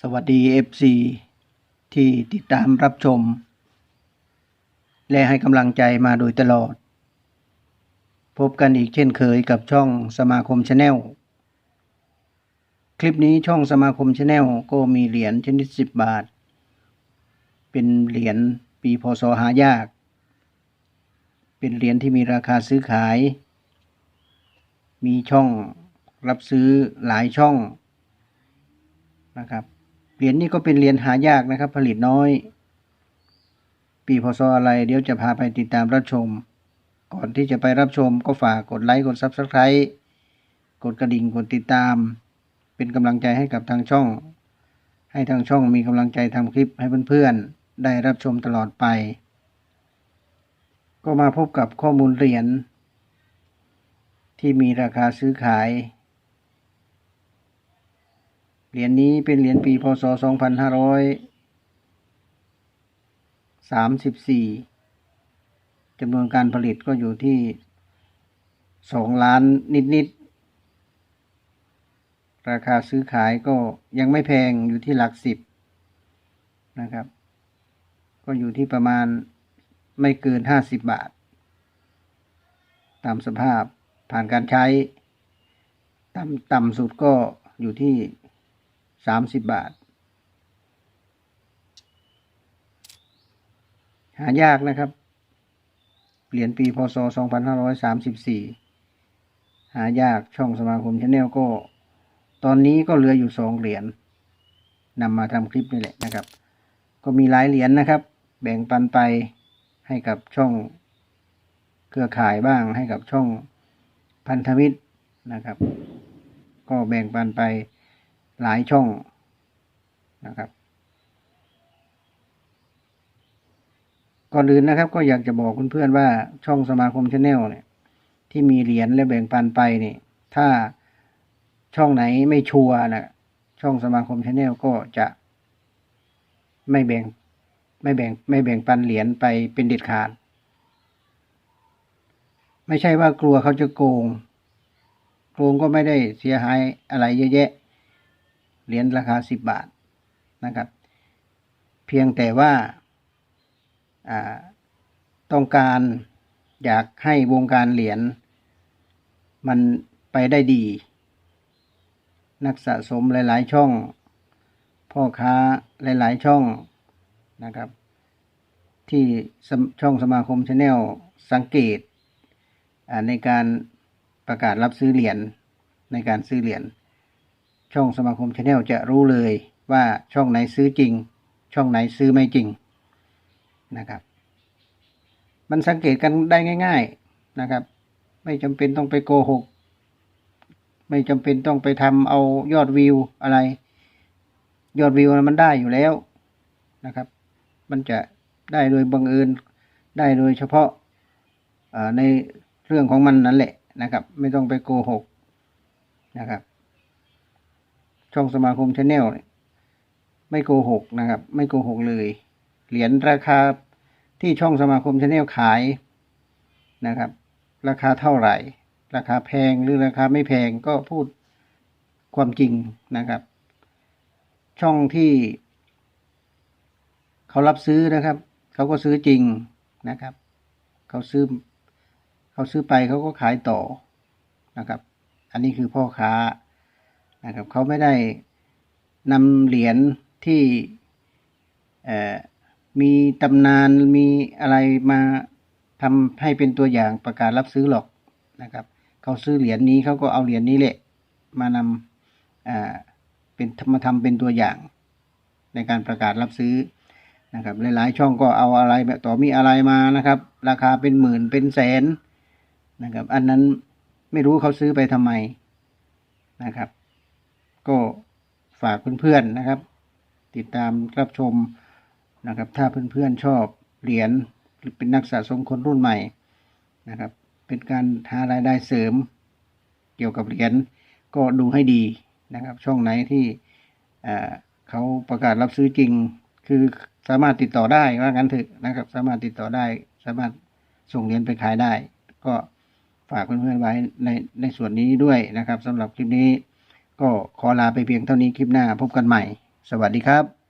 สวัสดี FC ที่ติดตามรับชม และให้กำลังใจมาโดยตลอด พบกันอีกเช่นเคยกับช่องสมาคมชาแนลคลิปนี้ช่องสมาคมชาแนลก็มีเหรียญชนิด 10 บาท เป็นเหรียญปีพศหายาก เป็นเหรียญที่มีราคาซื้อขาย มีช่องรับซื้อหลายช่องนะครับ เหรียญนี้ก็เป็นเหรียญหายากนะครับ ผลิตน้อย ปีพศอะไร เดี๋ยวจะพาไปติดตามรับชม ก่อนที่จะไปรับชมก็ฝากกดไลค์กด Subscribe กดกระดิ่งกดติดตาม เป็นกำลังใจให้กับทางช่อง ให้ทางช่องมีกำลังใจทำคลิปให้เพื่อนๆ ได้รับชมตลอดไป ก็มาพบกับข้อมูลเหรียญที่มีราคาซื้อขาย เหรียญนี้เป็นเหรียญปีพศ 2534จำนวนการผลิตก็อยู่ที่ 2 ล้านนิด ๆ ราคาซื้อขายก็ยังไม่แพงอยู่ที่หลักสิบนะครับ ก็อยู่ที่ประมาณไม่เกิน 50 บาท ตามสภาพผ่านการใช้ ต่ำต่ำสุดก็อยู่ที่ 30บบาท หายากนะครับ เหรียญปีพศ2534หายสามสิบสี่หายากช่องสมาคมชาแนลก็ ตอนนี้ก็เหลืออยู่สองเหรียญนำมาทำคลิปนี่แหละนะครับ ก็มีหลายเหรียญนะครับ แบ่งปันไปให้กับช่องเครือข่ายบ้างให้กับช่องพันธมิตรนะครับ ก็แบ่งปันไป หลายช่องนะครับ ก่อนอื่นนะครับ ก็อยากจะบอกเพื่อนๆว่าช่องสมาคมชาแนลเนี่ย ที่มีเหรียญและแบ่งปันไปเนี่ยถ้าช่องไหนไม่ชัวร์นะช่องสมาคมชาแนลก็จะ ไม่แบ่งไม่แบ่งไม่แบ่งปันเหรียญไปเป็นเด็ดขาด ไม่ใช่ว่ากลัวเขาจะโกง โกงก็ไม่ได้เสียหายอะไรเยอะแยะ เหรียญราคาสิบบาทนะครับ เพียงแต่ว่าต้องการอยากให้วงการเหรียญมันไปได้ดี นักสะสมหลาย ๆ ช่อง พ่อค้าหลาย ๆ ช่องนะครับ ที่ช่องสมาคมชาแนลสังเกตในการประกาศรับซื้อเหรียญในการซื้อเหรียญ ช่องสมาคมชาแนลจะรู้เลยว่าช่องไหนซื้อจริง ช่องไหนซื้อไม่จริงนะครับ มันสังเกตกันได้ง่าย ๆนะครับ ไม่จำเป็นต้องไปโกหก ไม่จำเป็นต้องไปทำเอายอดวิวอะไร ยอดวิวมันได้อยู่แล้วนะครับ มันจะได้โดยบังเอิญได้โดยเฉพาะในเรื่องของมันนั่นแหละนะครับ ไม่ต้องไปโกหกนะครับ ช่องสมาคมชาแนลไม่โกหกนะครับ ไม่โกหกเลย เหรียญราคาที่ช่องสมาคมชาแนลขายนะครับ ราคาเท่าไหร่ ราคาแพงหรือราคาไม่แพงก็พูดความจริงนะครับ ช่องที่เขารับซื้อนะครับ เขาก็ซื้อจริงนะครับ เขาซื้อเขาซื้อไปเขาก็ขายต่อนะครับ อันนี้คือพ่อค้า นะครับเขาไม่ได้นำเหรียญที่มีตำนานมีอะไรมาทำให้เป็นตัวอย่างประกาศรับซื้อหรอกนะครับเขาซื้อเหรียญนี้เขาก็เอาเหรียญนี้แหละมานำเป็นมาทำเป็นตัวอย่าง ในการประกาศรับซื้อนะครับหลายๆช่องก็เอาอะไรแบบต่อมีอะไรมานะครับ ราคาเป็นหมื่นเป็นแสนนะครับ อันนั้นไม่รู้เขาซื้อไปทำไมนะครับ ก็ฝากเพื่อนๆนะครับ ติดตามรับชมนะครับ ถ้าเพื่อนๆชอบเหรียญหรือเป็นนักสะสมคนรุ่นใหม่นะครับ เป็นการหารายได้เสริม เกี่ยวกับเหรียญก็ดูให้ดีนะครับ ช่องไหนที่เขาประกาศรับซื้อจริง คือสามารถติดต่อได้ว่างั้นเถอะนะครับ สามารถติดต่อได้ สามารถส่งเหรียญไปขายได้ ก็ฝากเพื่อนๆไว้ในในส่วนนี้ด้วยนะครับสำหรับคลิปนี้ ก็ขอลาไปเพียงเท่านี้คลิปหน้าพบกันใหม่ สวัสดีครับ